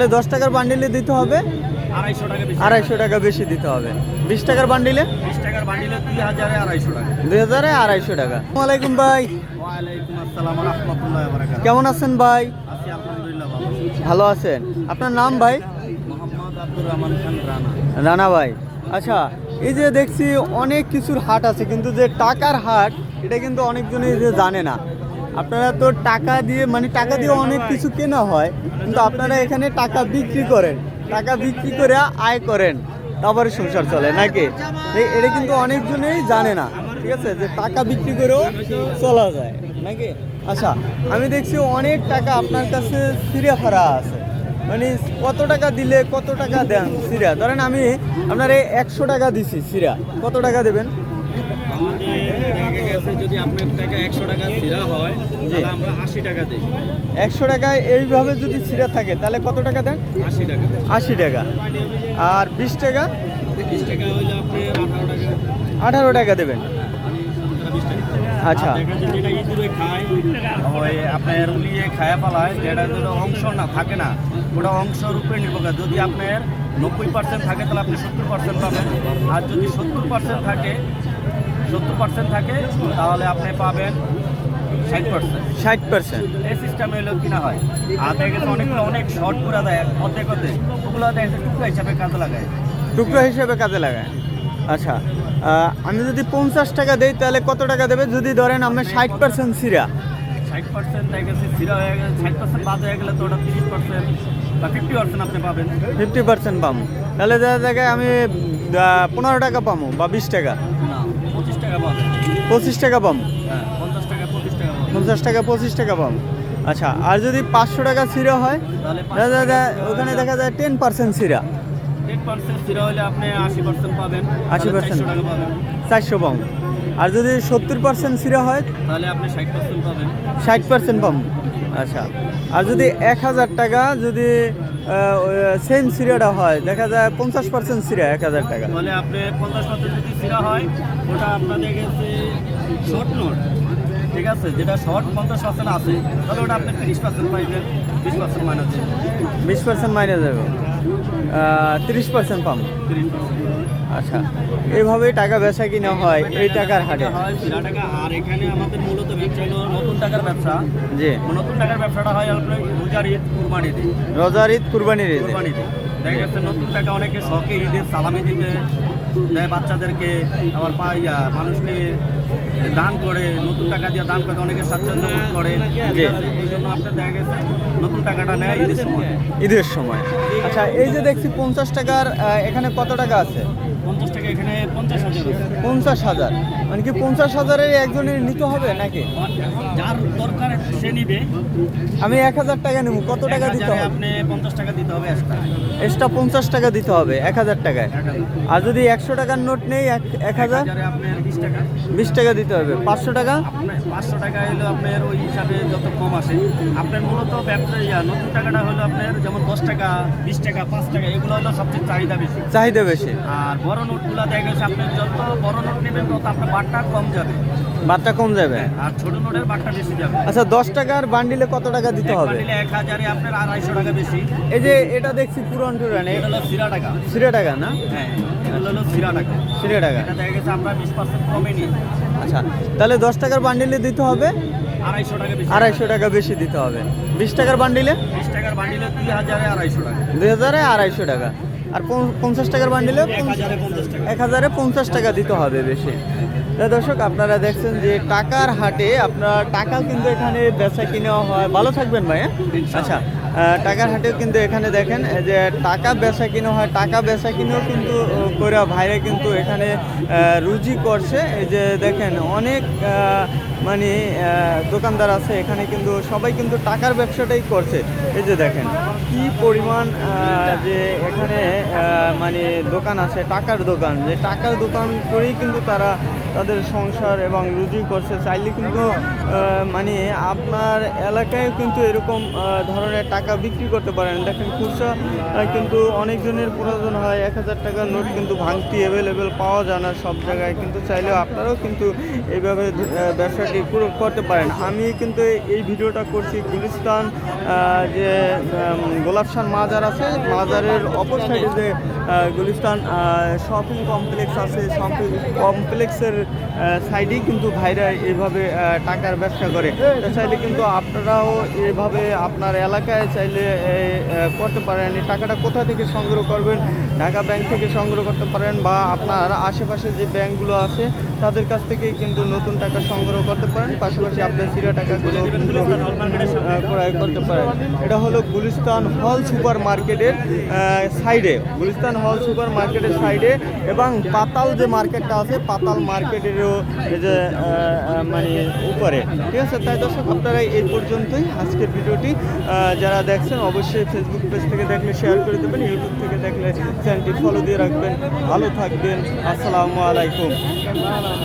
তাহলে দশ টাকার বান্ডিলে দিতে হবে। আড়াইশো টাকা বেশি। দিতে হবে। বিশ টাকার বান্ডিলে দুই হাজারে আড়াইশো টাকা। ওয়ালাইকুম ভাই কেমন আছেন ভাই? ভালো। আছেন। আপনার নাম ভাই? রানা ভাই। আচ্ছা এই যে দেখছি অনেক কিছুর হাট আছে কিন্তু যে টাকার হাট এটা কিন্তু অনেকজনই যে জানে না। আপনারা তো টাকা দিয়ে মানে টাকা দিয়ে অনেক কিছু কেনা হয়, কিন্তু আপনারা এখানে টাকা বিক্রি করেন। টাকা বিক্রি করে আয় করেন, তারপরে সংসার চলে, নাকি? এটা কিন্তু অনেকজনেই জানে না, ঠিক আছে? যে টাকা বিক্রি করেও চলা যায়, নাকি? আচ্ছা আমি দেখছি অনেক টাকা আপনার কাছে সিরিয়া ফারা আছে। মানে কত টাকা দিলে কত টাকা দেন সিরা? ধরেন আমি আপনার এই একশো টাকা দিছি সিরা, কত টাকা দেবেন? আমাদের আপনার টাকা একশো টাকা স্থিরা হয় তাহলে আমরা আশি টাকা দিই একশো টাকায় এইভাবে যদি সিরা থাকে, তাহলে কত টাকা দেন? আশি টাকা। আশি টাকা আর বিশ টাকা? বিশ টাকা আপনি আঠারো টাকা আঠারো টাকা দেবেন। আচ্ছা। ওই আপনার উলিয়ে খায়া পালায় যেটা অংশ না, থাকে না, ওটা অংশ রূপে নির্ভর যদি আপনার নব্বই পার্সেন্ট থাকে তাহলে আপনি সত্তর পার্সেন্ট পাবেন। আর যদি সত্তর পার্সেন্ট থাকে সত্তর পার্সেন্ট থাকে তাহলে আপনি পাবেন ষাট পার্সেন্ট ষাট পার্সেন্ট এই সিস্টেমে হলো কিনা হয়? আর দেখা অনেকগুলো অনেক শর্ট করে দেয় অর্ধেক অর্ধেক। ওগুলো দেখা যাচ্ছে টুকরা হিসাবে কাজে লাগায়। টুকরো হিসাবে কাজে লাগায়। আচ্ছা আমি যদি পঞ্চাশ টাকা দেই তাহলে কত টাকা দেবে? যদি ধরেন আমি ষাট পার্সেন্ট সিরা। ষাট পার্সেন্ট দেখা গেছে জিরো হয়ে গেছে ষাট পার্সেন্ট বাদ হয়ে গেলে তো ওটা তিরিশ পার্সেন্ট ফিফটি পার্সেন্ট আপনি পাবেন। ফিফটি পার্সেন্ট পাবো তাহলে দেখা জায়গায় আমি পনেরো টাকা পাবো বা বিশ টাকা। পঁচিশ টাকা পাবেন। পঁচিশ টাকা পাবো হ্যাঁ পঞ্চাশ টাকা পঁচিশ টাকা পঞ্চাশ টাকা পঁচিশ টাকা পাবো আচ্ছা আর যদি পাঁচশো টাকা সিরা হয় দেখা যায় ওখানে দেখা যায় টেন পার্সেন্ট সিরা। আশি পার্সেন্ট পাবেন 80% তাহলে 400 টাকা পাবেন। চারশো পাবো আর যদি সত্তর পার্সেন্ট সিরা হয় তাহলে আপনি ষাট পার্সেন্ট পাবেন। ষাট পার্সেন্ট পাবো আচ্ছা। আর যদি এক হাজার টাকা যদি সেম সিরাটা হয় দেখা যায় পঞ্চাশ পার্সেন্ট সিরা এক হাজার টাকা। মানে আপনি পঞ্চাশ পার্সেন্ট যদি জিরো হয় ওটা আপনাদের গেছে শর্ট নোট ঠিক আছে? যেটা শর্ট পঞ্চাশ পার্সেন্ট আছে তাহলে ওটা আপনি তিরিশ পার্সেন্ট পাইবেন বিশ পার্সেন্ট মাইনাস বিশ পার্সেন্ট মাইনে যাবে তিরিশ পার্সেন্ট পাবো তিরিশ পার্সেন্ট আচ্ছা। এইভাবেই টাকা বেচা কিনা হয় এই টাকার হাটে হয় আর এখানে আমাদের মূলত ব্যবসা হলো নতুন টাকার ব্যবসা। জি। নতুন টাকার ব্যবসাটা হয় আপনার রোজার ঈদ কুরবানি দিন রোজার ঈদ কুরবানির ঈদ। কুরবানি দিন দেখা যাচ্ছে নতুন টাকা অনেকে শখে ঈদের সালামি দিতে দেয় বাচ্চাদেরকে। আবার পাইয়া মানুষকে দান করে নতুন টাকা দিয়ে দান করে অনেকে স্বাচ্ছন্দ্য বোধ করে। এই জন্য আপনার দেখা গেছে নতুন টাকাটা নেয় ঈদের সময়। ঈদের সময়। আচ্ছা এই যে দেখছি পঞ্চাশ টাকার এখানে কত টাকা আছে? পঞ্চাশ টাকা এখানে পঞ্চাশ হাজার মানে কি পঞ্চাশ হাজারের একজনের নিতে হবে নাকি? যার দরকার সে নিবে। আমি এক হাজার টাকা নেব। কত টাকা দিতে হবে? আপনি পঞ্চাশ টাকা দিতে হবে extra। এক্সট্রা পঞ্চাশ টাকা দিতে হবে এক হাজার টাকায়। আর যদি একশো টাকার নোট নেই এক এক হাজার? বিশ টাকা। বিশ টাকা দিতে হবে। পাঁচশো টাকা? পাঁচশো টাকা হলো আপনার ওই হিসাবে যত কম আসে। আপনার মূলত ব্যবসা ইয়া নতুন টাকাটা হলো আপনার যেমন দশ টাকা বিশ টাকা পাঁচ টাকা এগুলো হলো সবচেয়ে চাহিদা বেশি। চাহিদা বেশি। আর বড় নোটগুলো দেখা গেছে আপনার যত বড় নোট নেবেন তত আপনার বাটটা কম যাবে। বারটা কম যাবে? আর ছোট নোটের বাটটা বেশি যাবে। আচ্ছা দশ টাকার বান্ডিলে কত টাকা দিতে হবে? বান্ডিলে এক হাজারে আপনার আড়াইশো টাকা বেশি। এই যে এটা দেখছি পুরান টুরান এটা হলো সিরা টাকা। সিরে টাকা না? হ্যাঁ এটা হলো সিরা টাকা। সিরে টাকা। এটা দেখা গেছে আমরা বিশ পার্সেন্ট কমে নিই। আচ্ছা তাহলে দশ টাকার বান্ডিলে দিতে হবে? আড়াইশো টাকা বেশি। আড়াইশো টাকা বেশি দিতে হবে। বিশ টাকার বান্ডিলে বিশ টাকার বান্ডিলে দুই হাজারে আড়াইশো টাকা। দুই হাজারে আড়াইশো টাকা। আর পঞ্চাশ টাকার বান্ডিলে এক হাজারে পঞ্চাশ টাকা দিতে হবে বেশি। দর্শক আপনারা দেখছেন যে টাকার হাটে আপনার টাকা কিন্তু এখানে বেচা কিনা হয়। ভালো থাকবেন ভাই হ্যাঁ? আচ্ছা টাকার হাটেও কিন্তু এখানে দেখেন যে টাকা বেচা কিনা হয় টাকা বেচা কিনেও কিন্তু করে ভাইরা কিন্তু এখানে রুজি করছে। এই যে দেখেন অনেক মানে দোকানদার আছে, এখানে কিন্তু সবাই কিন্তু টাকার ব্যবসাটাই করছে। এই যে দেখেন, কি পরিমাণ যে এখানে মানে দোকান আছে, টাকার দোকান। যে টাকার দোকান করেই কিন্তু তারা তাদের সংসার এবং রুজি করছে। চাইলে কিন্তু মানে আপনার এলাকায় কিন্তু এরকম ধরনের টাকা বিক্রি করতে পারেন। দেখেন, খুচরা কিন্তু অনেকজনের প্রয়োজন হয়। এক হাজার টাকার নোট কিন্তু ভাঙতি অ্যাভেলেবেল পাওয়া যায় না সব জায়গায়। কিন্তু চাইলেও আপনারাও কিন্তু এইভাবে ব্যবসাটি থেকে পুরো করতে পারেন। আমি কিন্তু এই ভিডিওটা করছি গুলিস্তান যে গোলাপশান মাজার আছে মাজারের অপর সাইডে যে গুলিস্তান শপিং কমপ্লেক্স আছে শপিং কমপ্লেক্সের সাইডেই কিন্তু ভাইরা এইভাবে আহ, টাকার ব্যবসা করে। চাইলে কিন্তু আপনারাও এভাবে আপনার এলাকায় চাইলে করতে পারেন। এই টাকাটা কোথা থেকে সংগ্রহ করবেন? ঢাকা ব্যাংক থেকে সংগ্রহ করতে পারেন বা আপনার আশেপাশে যে ব্যাংকগুলো আছে, তাদের কাছ থেকে কিন্তু নতুন টাকা সংগ্রহ করতে পারেন। পাশাপাশি আপনার সিরা টাকাগুলো ক্রয় করতে পারেন। এটা হলো গুলিস্তান হল সুপার মার্কেটের সাইডে। গুলিস্তান হল সুপার মার্কেটের সাইডে এবং পাতাল যে মার্কেটটা আছে, পাতাল মার্কেটেরও যে মানে উপরে। ঠিক আছে? তাই দর্শক, আপনারা এই পর্যন্তই আজকের ভিডিওটি। যারা দেখছেন, অবশ্যই ফেসবুক পেজ থেকে দেখলে শেয়ার করে দেবেন। ইউটিউব থেকে দেখলে চ্যানেলটি ফলো দিয়ে রাখবেন। ভালো থাকবেন। আসসালামু আলাইকুম।